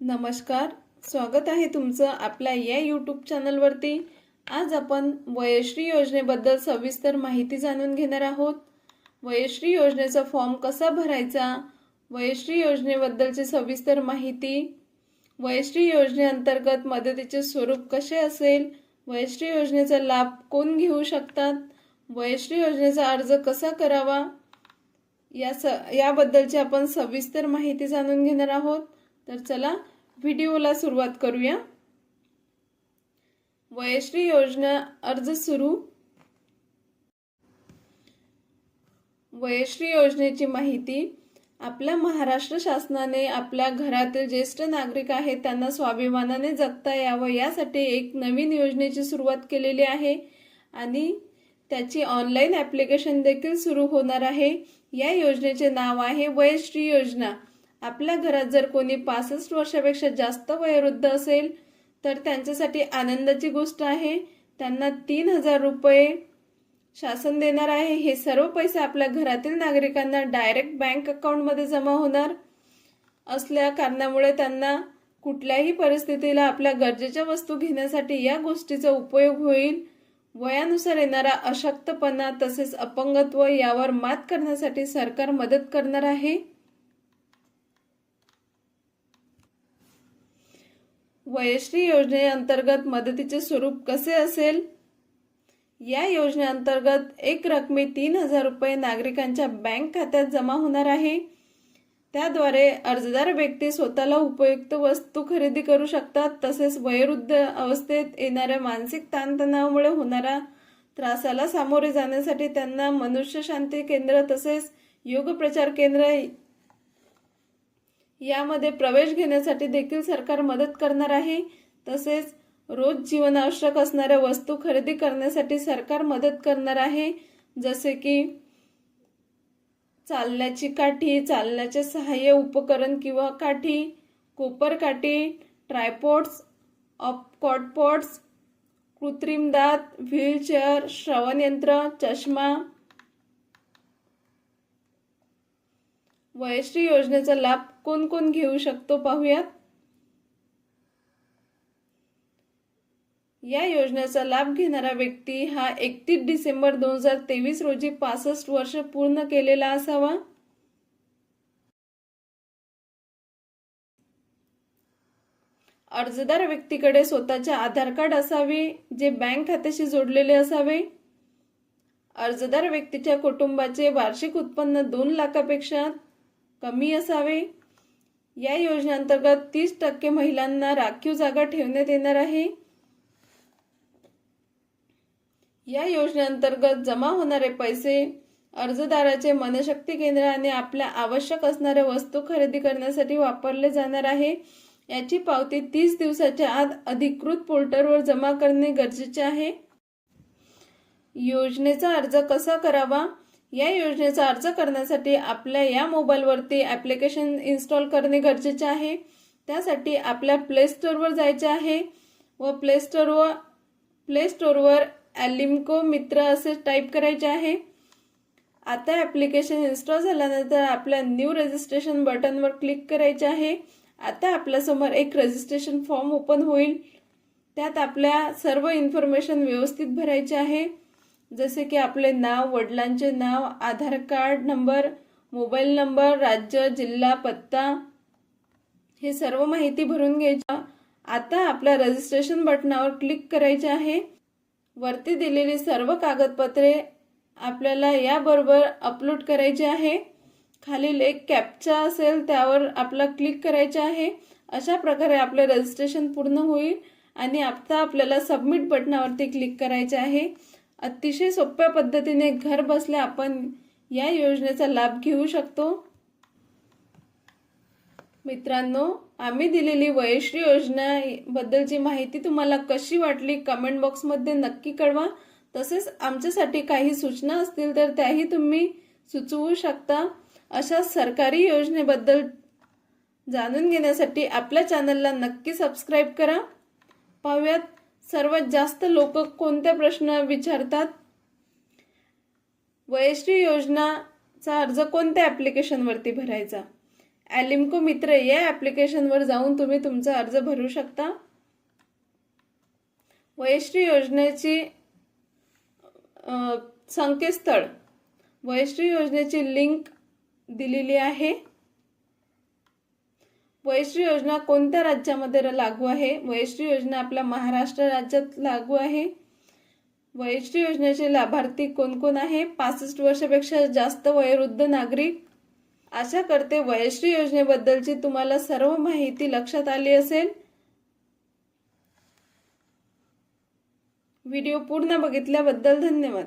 नमस्कार स्वागत आहे तुमचं आपल्या या यूट्यूब चॅनलवरती आज आपण वयश्री योजनेबद्दल सविस्तर माहिती जाणून घेणार आहोत. वयश्री योजनेचा फॉर्म कसा भरायचा? वयश्री योजनेबद्दलची सविस्तर माहिती. वयश्री योजनेअंतर्गत मदतीचे स्वरूप कसे असेल? वयश्री योजनेचा लाभ कोण घेऊ शकतात? वयश्री योजनेचा अर्ज कसा करावा? या स याबद्दलची आपण सविस्तर माहिती जाणून घेणार आहोत. तर चला व्हिडिओला सुरुवात करूया. वयश्री योजना अर्ज सुरू. वयश्री योजनेची माहिती आपल्या महाराष्ट्र शासनाने आपल्या घरातील ज्येष्ठ नागरिक आहेत त्यांना स्वाभिमानाने जगता यावं यासाठी एक नवीन योजनेची सुरुवात केलेली आहे आणि त्याची ऑनलाईन ॲप्लिकेशन देखील सुरू होणार आहे. या योजनेचे नाव आहे वयश्री योजना. आपल्या घरात जर कोणी पासष्ट वर्षापेक्षा जास्त वयोवृद्ध असेल तर त्यांच्यासाठी आनंदाची गोष्ट आहे. त्यांना तीन हजार रुपये शासन देणार आहे. हे सर्व पैसे आपल्या घरातील नागरिकांना डायरेक्ट बँक अकाउंटमध्ये जमा होणार. असल्या कारणामुळे त्यांना कुठल्याही परिस्थितीला आपल्या गरजेच्या वस्तू घेण्यासाठी या गोष्टीचा उपयोग होईल. वयानुसार येणारा अशक्तपणा तसेच अपंगत्व यावर मात करण्यासाठी सरकार मदत करणार आहे. वयश्री योजनेअंतर्गत मदतीचे स्वरूप कसे असेल? या योजनेअंतर्गत एक रकमे तीन हजार रुपये नागरिकांच्या बँक खात्यात जमा होणार आहे. त्याद्वारे अर्जदार व्यक्ती स्वतःला उपयुक्त वस्तू खरेदी करू शकतात. तसेच वयोवृद्ध अवस्थेत येणाऱ्या मानसिक ताणतणावामुळे होणाऱ्या त्रासाला सामोरे जाण्यासाठी त्यांना मनुष्य शांती केंद्र तसेच योग प्रचार केंद्र यामध्ये प्रवेश घेण्यासाठी देखील सरकार मदत करणार आहे. तसेच रोज जीवनावश्यक असणाऱ्या वस्तू खरेदी करण्यासाठी सरकार मदत करणार आहे. जसे की चालण्याची काठी चालण्याचे सहाय्य उपकरण किंवा काठी कोपर काठी ट्रायपॉड्स ऑपकॉटपॉट्स कृत्रिम दात व्हीलचेअर श्रवणयंत्र चष्मा वयश्री योजनेचा लाभ कोण कोण घेऊ शकतो पाहूयात? या योजनेचा लाभ घेणारा व्यक्ती हा एकतीस डिसेंबर दोन हजार तेवीस रोजी पासष्ट वर्ष पूर्ण केलेला असावा. अर्जदार व्यक्तीकडे स्वतःचे आधार कार्ड असावे जे बँक खात्याशी जोडलेले असावे. अर्जदार व्यक्तीच्या कुटुंबाचे वार्षिक उत्पन्न दोन लाखापेक्षा कमी असावे? या योजनेअंतर्गत तीस टक्के महिलांना राखीव जागा ठेवण्यात येणार आहे. या योजनेअंतर्गत जमा होणारे पैसे अर्जदाराचे मनशक्ती केंद्र आणि आपल्या आवश्यक असणाऱ्या वस्तू खरेदी करण्यासाठी वापरले जाणार आहे. याची पावती तीस दिवसाच्या आत अधिकृत पोर्टलवर जमा करणे गरजेचे आहे. योजनेचा अर्ज कसा करावा? या योजनेचा अर्ज करण्यासाठी आपल्या या मोबाईलवरती ॲप्लिकेशन इन्स्टॉल करणे गरजेचे आहे. त्यासाठी आपल्या प्ले स्टोअरवर जायचे आहे व प्ले स्टोअरवर प्ले स्टोअरवर ॲलिमको मित्र असे टाईप करायचे आहे. आता ॲप्लिकेशन इन्स्टॉल झाल्यानंतर आपल्या न्यू रजिस्ट्रेशन बटनवर क्लिक करायचे आहे. आता आपल्यासमोर एक रजिस्ट्रेशन फॉर्म ओपन होईल. त्यात आपल्या सर्व इन्फॉर्मेशन व्यवस्थित भरायचे आहे. जसे की आपले नाव वडिलांचे नाव Aadhaar card number mobile number राज्य जिल्हा पत्ता हे सर्व माहिती भरून घ्यायची. आता आपल्या रजिस्ट्रेशन बटनावर क्लिक करायचे आहे. वरती दिलेली सर्व कागदपत्रे आपल्याला याबरोबर अपलोड करायची आहे. खालील एक कॅपचा असेल त्यावर आपला क्लिक करायचे आहे. अशा प्रकारे आपले रजिस्ट्रेशन पूर्ण होईल. आणि आता आपल्याला सबमिट बटनावरती क्लिक करायचे आहे. अतिशय सोप्या पद्धतीने घर बसल्या आपण या योजनेचा लाभ घेऊ शकतो. मित्रांनो आम्ही दिलेली वयश्री योजनाबद्दलची माहिती तुम्हाला कशी वाटली कमेंट बॉक्समध्ये नक्की कळवा. तसेच आमच्यासाठी काही सूचना असतील तर त्याही तुम्ही सुचवू शकता. अशा सरकारी योजनेबद्दल जाणून घेण्यासाठी आपल्या चॅनलला नक्की सबस्क्राईब करा. पाहूयात सर्वात जास्त लोक कोणत्या प्रश्न विचारतात? वयश्री योजनाचा अर्ज कोणत्या ॲप्लिकेशनवरती भरायचा? ॲलिम्को मित्र या ॲप्लिकेशनवर जाऊन तुम्ही तुमचा अर्ज भरू शकता. वयश्री योजनेची संकेतस्थळ. वयश्री योजनेची लिंक दिलेली आहे. वयश्री योजना कोणत्या राज्यामध्ये लागू आहे? वयश्री योजना आपल्या महाराष्ट्र राज्यात लागू आहे. वयश्री योजनेचे लाभार्थी कोण कोण आहे? पासष्ट वर्षापेक्षा जास्त वयोवृद्ध नागरिक. आशा करते वयश्री योजनेबद्दलची तुम्हाला सर्व माहिती लक्षात आली असेल. व्हिडिओ पूर्ण बघितल्याबद्दल धन्यवाद.